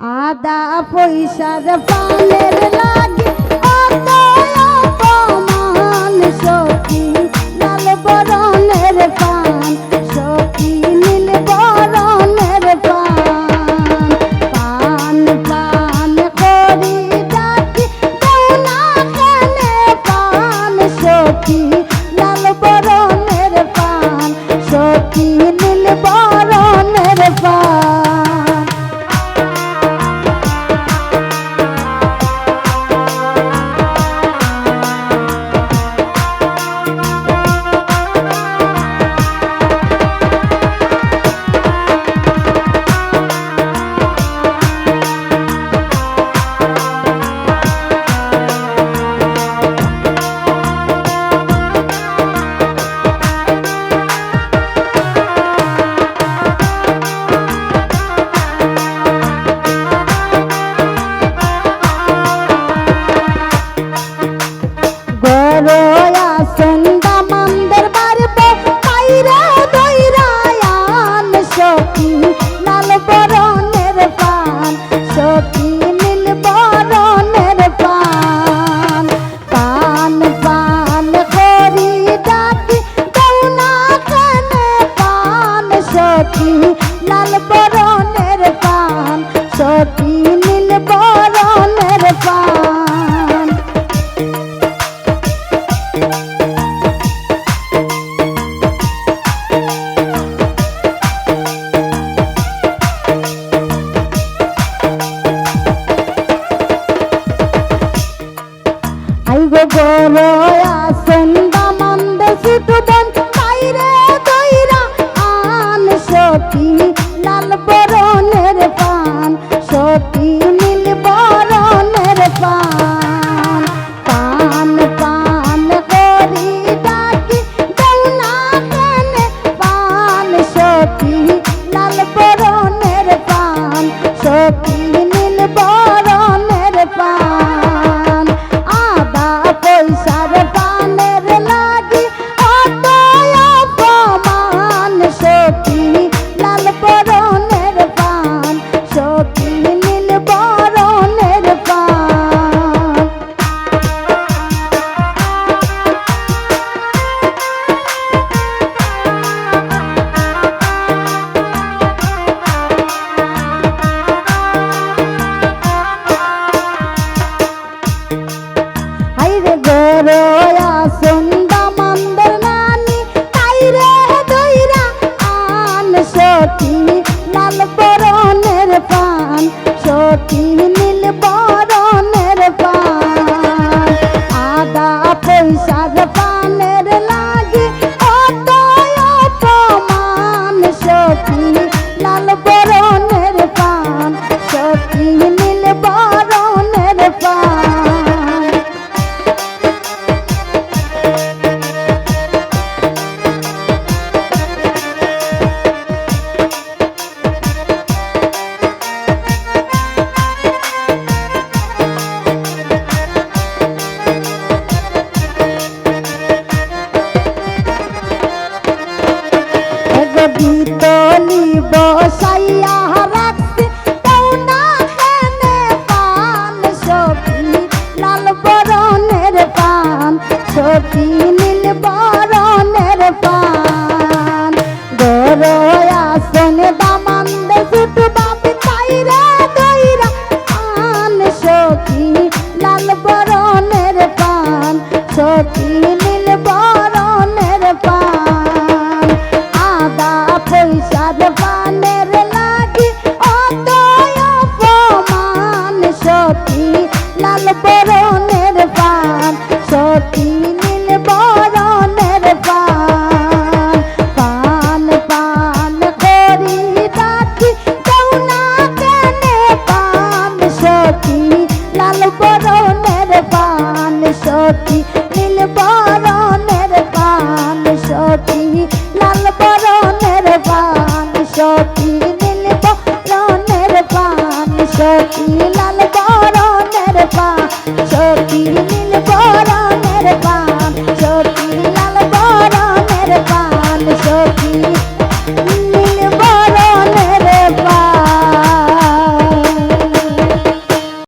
আদা পয়সার পালের লা up you করো আসো পিতলি বসাইয়া রাখতে তাও না হেনে পান সখী লাল বরণের পান সখী নীল বরণের পান গরয়াসন की